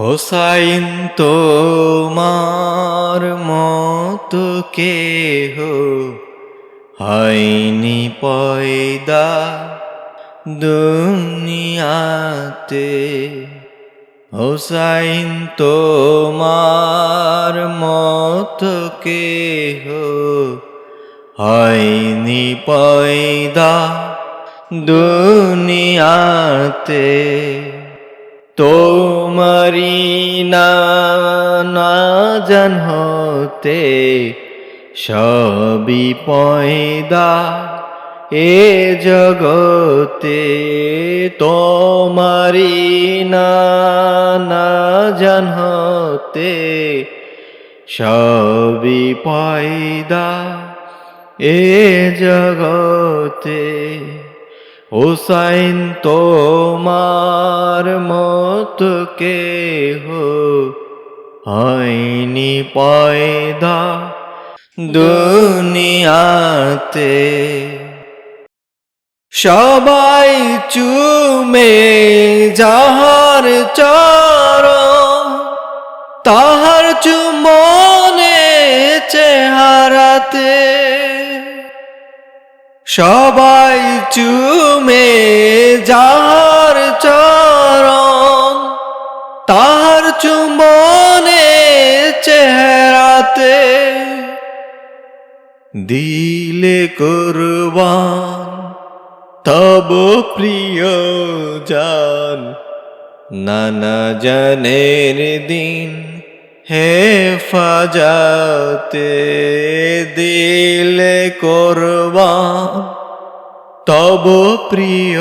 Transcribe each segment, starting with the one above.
হোসাইন তোমার মতো কেহ হয়নি পয়দা দুনিয়াতে। হোসাইন তোমার মতো কেহ হয়নি পয়দা দুনিয়াতে। তোমারি না জান হতে সবই পয়দা এ জগতে। তোমারি না জান হতে সবই পয়দা এ জগতে। হুসাইন তোমার মত কেহ হয়নি পয়দা দুনিয়াতে। সবাই চুমে যাহার চর তাহার চুমনে চেহারাতে। সবাই চুমে যার চরণ, তার চুম্বনে চেহারাতে দিলে কুরবান, তব প্রিয় জান, নানা জানের দিন। হে ফাজাতে দিলে কোরবান। তব প্রিয়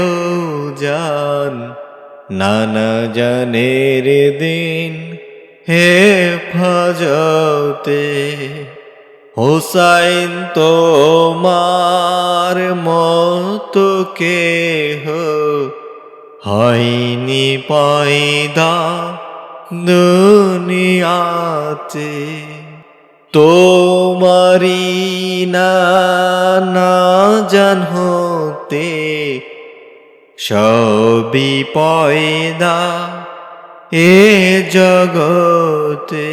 জান, নানা জানের দিন হে ফাজাতে হোসাইন তোমার মতো কেহ হয়নি পয়দা। দুনিয়াতে তোমারি না জান হতে সবই পয়দা এ জগতে।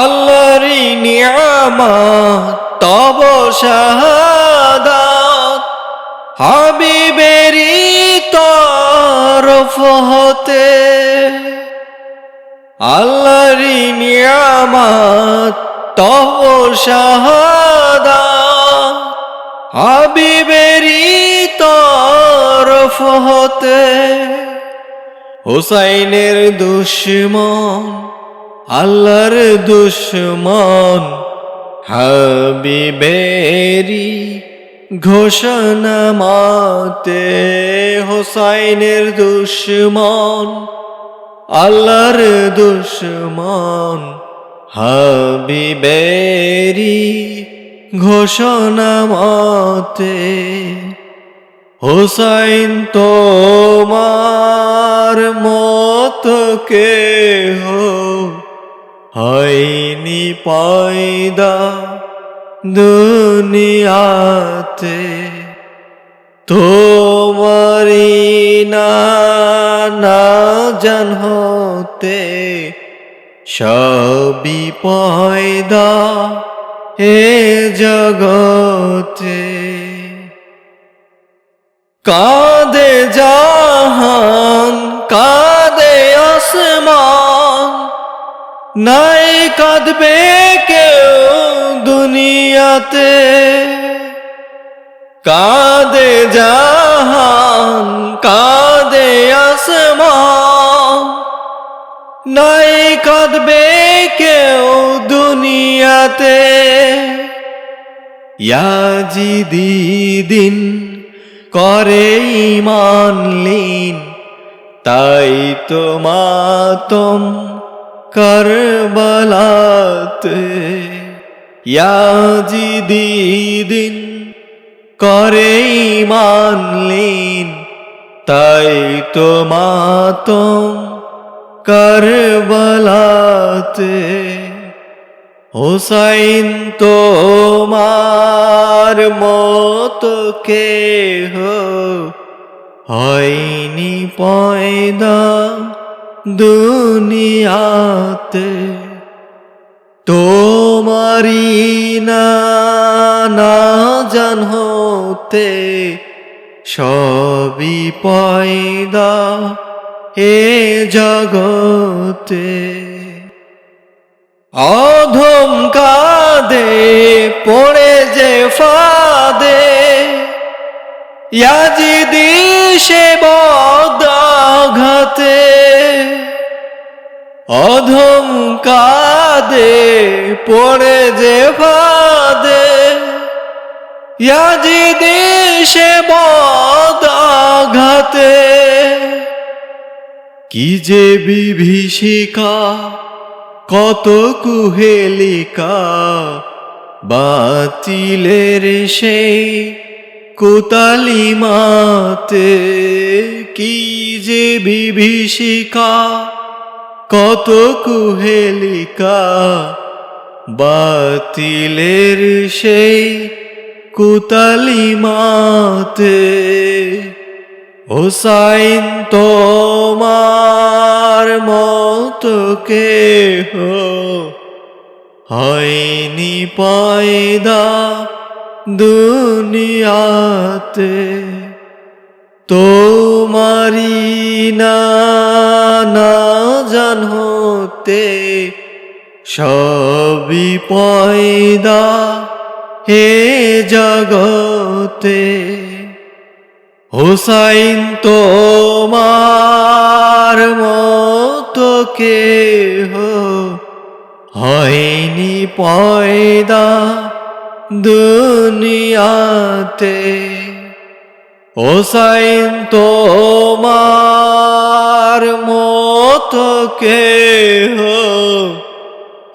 আল্লাহরি নিয়ামত তব শাহাদাত হাবিবেরি তরফ হতে আল্লাহরি নিয়ামত তব শাহাদাত হাবিবেরি তরফ হতে হুসাইনের দুশ্মন আল্লাহর দুশ্মন হাবিবেরি ঘোষণা মাতে হোসাইনের দুশ্মন, আল্লাহর দুশ্মন হাবিবেরি ঘোষণা মতে হোসাইন তোমার মত কেহ হয়নি পয়দা। দুনিয়াতে তোমারি না জান হতে সবই পয়দা হে জগতে। কাঁদে জাহান, কাঁদে আসমান, নাই কাঁদবে কেউ দুনিয়াতে কাঁদে জাহান, কাঁদে আসমান। নাই কাঁদবে কেউ দুনিয়াতে। ইয়াজিদি দিন করে ইমান লীন, তাই তো মাতম করবলাতে। ইয়াজিদি দিন করে ইমান লীন তাই তো মাতম করবলাতে। হোসাইন তোমার মতো কেহ হয়নি পয়দা দুনিয়াতে। তোমারি না জান হতে সবই পয়দা এ জগতে। অধম কাদে পড়ে যে ফাদে, ইয়াজিদি সে বদাঘাতে। অধম কাদে পড়ে যে ফাদে ইয়াজিদি সে বদাঘাতে কি যে বিভীষিকা, কত কুহেলিকা। বাতিলের সেই কোতালি মাতে। কি যে বিভীষিকা কত কুহেলিকা, বাতিলের সেই কুতালি মাতে। হোসাইন তোমার মতো কেহ হয়নি পায়দা দুনিয়াতে। তোমারি না না জান হতে সবই পয়দা হে জগতে। হোসাইন তোমার মতো কেহ হয়নি পয়দা দুনিয়াতে। হোসাইন তোমার কেহ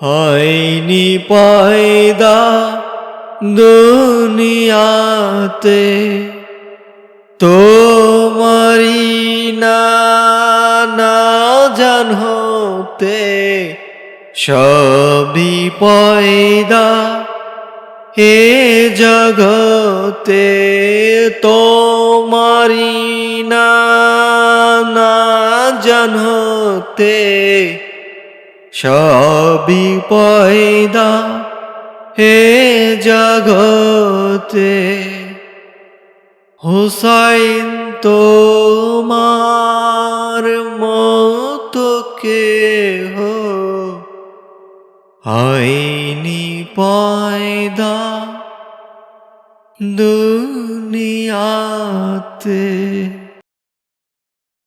হয়নি পয়দা দুনিয়াতে। তোমারি না জান হতে সবই পয়দা। হে জগতে তোমারি না না জান হতে সবই পয়দা হে জগতে। হুসাইন তোমার মতো কেহ হয়নি পয়দা দু